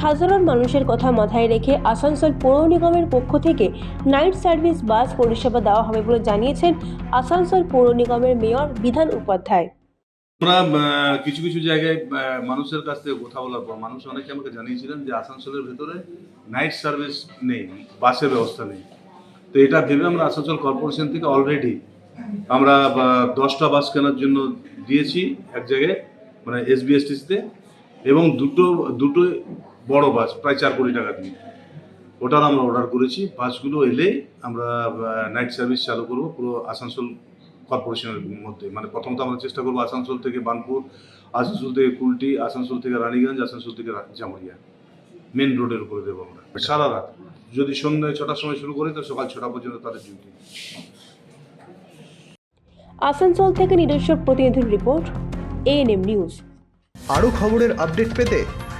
সাধারণ মানুষের কথা মাথায় রেখে আসানসোল পৌর নিগমের পক্ষ থেকে নাইট সার্ভিস বাস পরিষেবা দেওয়া হবে বলে জানিয়েছেন আসানসোল পৌর নিগমের মেয়র বিধান উপাধ্যায়। আমরা কিছু কিছু জায়গায় মানুষের কাছ থেকে কথা বলার পর মানুষ অনেকে আমাকে জানিয়েছিলেন যে আসানসোলের ভেতরে নাইট সার্ভিস নেই, বাসের ব্যবস্থা নেই। তো এটা ভেবে আমরা আসানসোল কর্পোরেশন থেকে অলরেডি আমরা দশটা বাস কেনার জন্য দিয়েছি এক জায়গায় মানে এসবিএসটিসিতে এবং দুটো দুটো বড় বাস প্রায় চার কোটি টাকা দিয়ে। ওটার আমরা অর্ডার করেছি। বাসগুলো এলে আমরা নাইট সার্ভিস চালু করব পুরো আসানসোল কর্পোরেশনের মধ্যে। মানে প্রথমত আমরা চেষ্টা করব আসানসোল থেকে বানপুর আসানসোল থেকে কুলটি আসানসোল থেকে রানীগঞ্জ আসানসোল থেকে জামুরিয়া। মেন রোডের উপরে দেবো আমরা। সারা রাত। যদি সন্ধ্যে ছটার সময় শুরু করি তো সকাল ছটা পর্যন্ত তাদের ডিউটি আসানসোল থেকে নিজস্ব প্রতিনিধির রিপোর্ট এএনএম নিউজ আরও খবরের আপডেট পেতে